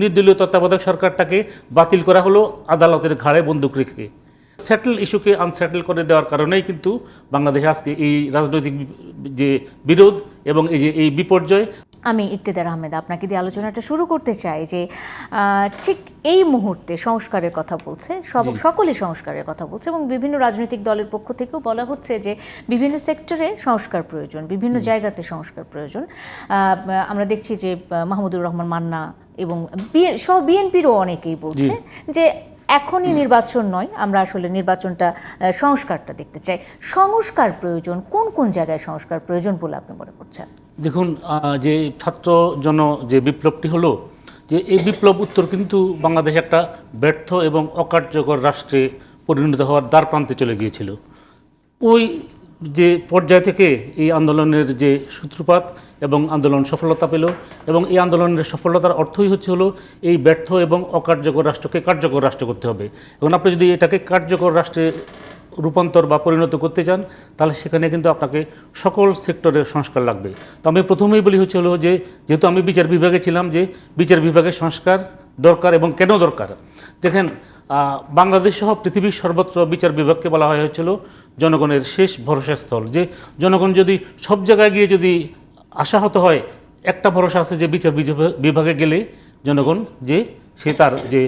নির্দলীয় তত্ত্বাবধায়ক সরকারটাকে বাতিল করা হলো আদালতের ঘাড়ে বন্দুক রেখে। সেটেল ইস্যুকে আনসেটেল করে দেওয়ার কারণেই কিন্তু বাংলাদেশে আজকে এই রাজনৈতিক যে বিরোধ এবং এই যে এই বিপর্যয় আমি ইকতেদার আহমেদ আপনাকে দিয়ে আলোচনাটা শুরু করতে চাই যে ঠিক এই মুহূর্তে সংস্কারের কথা বলছে সব সকলে সংস্কারের কথা বলছে এবং বিভিন্ন রাজনৈতিক দলের পক্ষ থেকেও বলা হচ্ছে যে বিভিন্ন সেক্টরে সংস্কার প্রয়োজন বিভিন্ন জায়গাতে সংস্কার প্রয়োজন। আমরা দেখছি যে মাহমুদুর রহমান মান্না এবং সব বিএনপিরও অনেকেই বলছে যে এখনই নির্বাচন নয়, আমরা আসলে নির্বাচনটা সংস্কারটা দেখতে চাই। সংস্কার প্রয়োজন, কোন কোন জায়গায় সংস্কার প্রয়োজন বলে আপনি মনে করছেন? দেখুন যে ছাত্র জন যে বিপ্লবটি হলো, যে এই বিপ্লব উত্তর কিন্তু বাংলাদেশ একটা ব্যর্থ এবং অকার্যকর রাষ্ট্রে পরিণত হওয়ার দ্বার প্রান্তে চলে গিয়েছিল। ওই যে পর্যায় থেকে এই আন্দোলনের যে সূত্রপাত এবং আন্দোলন সফলতা পেল এবং এই আন্দোলনের সফলতার অর্থই হচ্ছে হলো এই ব্যর্থ এবং অকার্যকর রাষ্ট্রকে কার্যকর রাষ্ট্র করতে হবে। এবং আপনি যদি এটাকে কার্যকর রাষ্ট্রে রূপান্তর বা পরিণত করতে চান, তাহলে সেখানে কিন্তু আপনাকে সকল সেক্টরের সংস্কার লাগবে। তো আমি প্রথমেই বলি হচ্ছে হলো যে, যেহেতু আমি বিচার বিভাগে ছিলাম যে বিচার বিভাগের সংস্কার দরকার এবং কেন দরকার? দেখেন বাংলাদেশ সহ পৃথিবীর সর্বত্র বিচার বিভাগকে বলা হয় হচ্ছিল জনগণের শেষ ভরসা স্থল যে জনগণ যদি সব জায়গায় গিয়ে যদি আশাহত হয়, একটা ভরসা আছে যে বিচার বিভাগে গেলে জনগণ যে সে তার যে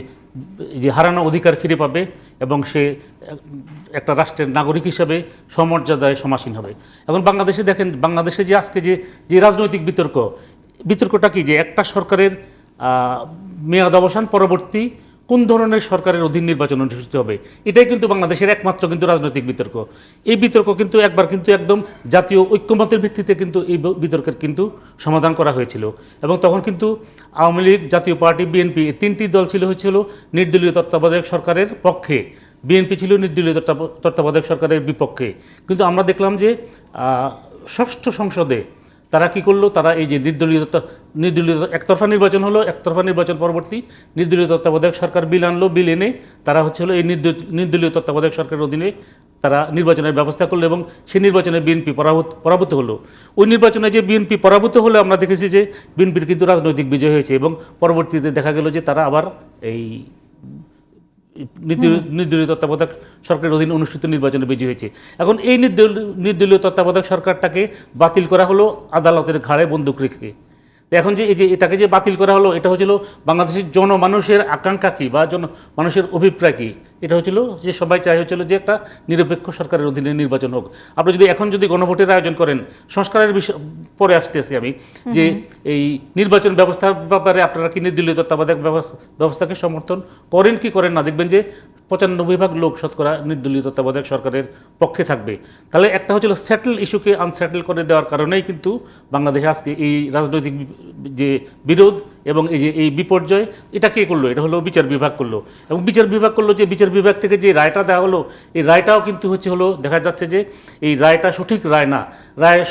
যে হারানো অধিকার ফিরে পাবে এবং সে একটা রাষ্ট্রের নাগরিক হিসাবে সমর্যাদায় সমাসীন হবে। এখন বাংলাদেশে দেখেন, বাংলাদেশে যে আজকে যে যে রাজনৈতিক বিতর্ক, বিতর্কটা কি যে একটা সরকারের মেয়াদ অবসান পরবর্তী কোন ধরনের সরকারের অধীন নির্বাচন অনুষ্ঠিত হবে? এটাই কিন্তু বাংলাদেশের একমাত্র কিন্তু রাজনৈতিক বিতর্ক। এই বিতর্ক কিন্তু একবার কিন্তু একদম জাতীয় ঐক্যমতের ভিত্তিতে কিন্তু এই বিতর্কের কিন্তু সমাধান করা হয়েছিল। এবং তখন কিন্তু আওয়ামী লীগ, জাতীয় পার্টি, বিএনপি এই তিনটি দল ছিল হয়েছিল নির্দলীয় তত্ত্বাবধায়ক সরকারের পক্ষে। বিএনপি ছিল নির্দলীয় তত্ত্বাব- তত্ত্বাবধায়ক সরকারের বিপক্ষে। কিন্তু আমরা দেখলাম যে ষষ্ঠ সংসদে তারা কি করল? তারা এই যে নির্দলীয় নির্দলীয় একতরফা নির্বাচন হলো, একতরফা নির্বাচন পরবর্তী নির্দলীয় তত্ত্বাবধায়ক সরকার বিল আনলো, বিল এনে তারা হচ্ছে হলো এই নির্দ- নির্দলীয় তত্ত্বাবধায়ক সরকারের অধীনে তারা নির্বাচনের ব্যবস্থা করল এবং সেই নির্বাচনে বিএনপি পরাভূত পরাভূত হলো। ওই নির্বাচনে যে বিএনপি পরাভূত হলে, আমরা দেখেছি যে বিএনপির কিন্তু রাজনৈতিক বিজয় হয়েছে এবং পরবর্তীতে দেখা গেল যে তারা আবার এই নির্দলীয়- নির্দলীয় তত্ত্বাবধায়ক সরকারের অধীনে অনুষ্ঠিত নির্বাচনে বিজয়ী হয়েছে। এখন এই নির্দলীয় নির্দলীয় তত্ত্বাবধায়ক সরকারটাকে বাতিল করা হলো আদালতের ঘাড়ে বন্দুক রেখে। এখন যে এই যে এটাকে যে বাতিল করা হলো এটা হচ্ছিল বাংলাদেশের জনমানুষের আকাঙ্ক্ষা কী বা জন মানুষের অভিপ্রায় কী? এটা হচ্ছিল যে সবাই চাই হচ্ছিল যে একটা নিরপেক্ষ সরকারের অধীনে নির্বাচন হোক। আপনি যদি এখন যদি গণভোটের আয়োজন করেন সংস্কারের বিষয় পরে আসতেছি আমি যে এই নির্বাচন ব্যবস্থার ব্যাপারে আপনারা কি নির্দলীয় তত্ত্বাবধায়ক ব্যবস্থা- ব্যবস্থাকে সমর্থন করেন কি করেন না? দেখবেন যে পঁচানব্বই ভাগ লোক শতকরা নির্দলীয় তত্ত্বাবধায়ক সরকারের পক্ষে থাকবে। তাহলে একটা হচ্ছিল সেটেল ইস্যুকে আনসেটেল করে দেওয়ার কারণেই কিন্তু বাংলাদেশে আজকে এই রাজনৈতিক যে বিরোধ এবং এই যে এই বিপর্যয়, এটা কে করল? এটা হলো বিচার বিভাগ করল। এবং বিচার বিভাগ করল যে বিচার বিভাগ থেকে যে রায়টা দেওয়া হলো, এই রায়টাও কিন্তু হচ্ছে হলো দেখা যাচ্ছে যে এই রায়টা সঠিক রায় না। রায়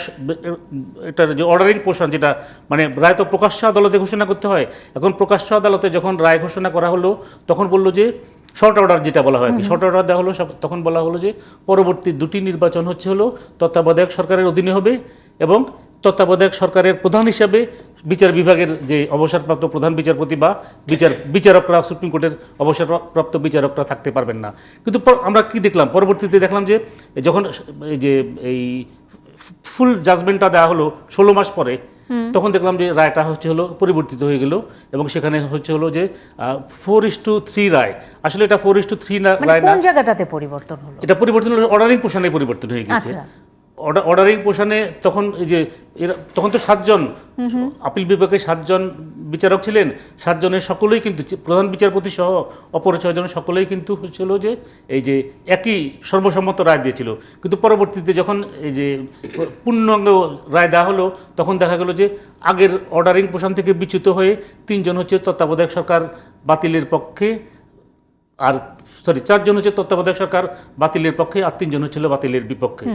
এটার যে অর্ডারিং পোর্শন যেটা মানে রায় তো প্রকাশ্য আদালতে ঘোষণা করতে হয়। এখন প্রকাশ্য আদালতে যখন রায় ঘোষণা করা হলো, তখন বলল যে শর্ট অর্ডার যেটা বলা হয় শর্ট অর্ডার দেওয়া হলো তখন বলা হলো যে পরবর্তী দুটি নির্বাচন হচ্ছে হলো তত্ত্বাবধায়ক সরকারের অধীনে হবে এবং তত্ত্বাবধায়ক সরকারের প্রধান হিসাবে বিচার বিভাগের যে অবসরপ্রাপ্ত প্রধান বিচারপতি বা বিচার বিচারকরা সুপ্রিম কোর্টের অবসরপ্রাপ্ত বিচারকরা থাকতে পারবেন না। কিন্তু আমরা কি দেখলাম? পরবর্তীতে দেখলাম যে যখন এই যে এই ফুল জাজমেন্টটা দেওয়া হলো ষোলো মাস পরে তখন দেখলাম যে রায়টা হচ্ছে হলো পরিবর্তিত হয়ে গেল এবং সেখানে হচ্ছে হলো যে ফোর ইস টু থ্রি রায়। আসলে এটা ফোর ইস টু থ্রি রায় না। কোন জায়গাটাতে পরিবর্তন হলো? এটা পরিবর্তন হলো অর্ডারিং পোষণে পরিবর্তন হয়ে গেছে। আচ্ছা। অর্ডার অর্ডারিং পোষণে তখন এই যে তখন তো সাতজন। আপিল বিভাগে সাতজন বিচারক ছিলেন, সাতজনের সকলেই কিন্তু প্রধান বিচারপতি সহ অপর ছয়জন সকলেই কিন্তু হচ্ছিল যে, এই যে একই সর্বসম্মত রায় দিয়েছিল। কিন্তু পরবর্তীতে যখন এই যে পূর্ণাঙ্গ রায় দেওয়া হলো, তখন দেখা গেল যে আগের অর্ডারিং পোর্শন থেকে বিচ্যুত হয়ে তিনজন হচ্ছে তত্ত্বাবধায়ক সরকার বাতিলের পক্ষে আর, সরি, চারজন হচ্ছে তত্ত্বাবধায়ক সরকার বাতিলের পক্ষে আর তিনজন হচ্ছিল বাতিলের বিপক্ষে।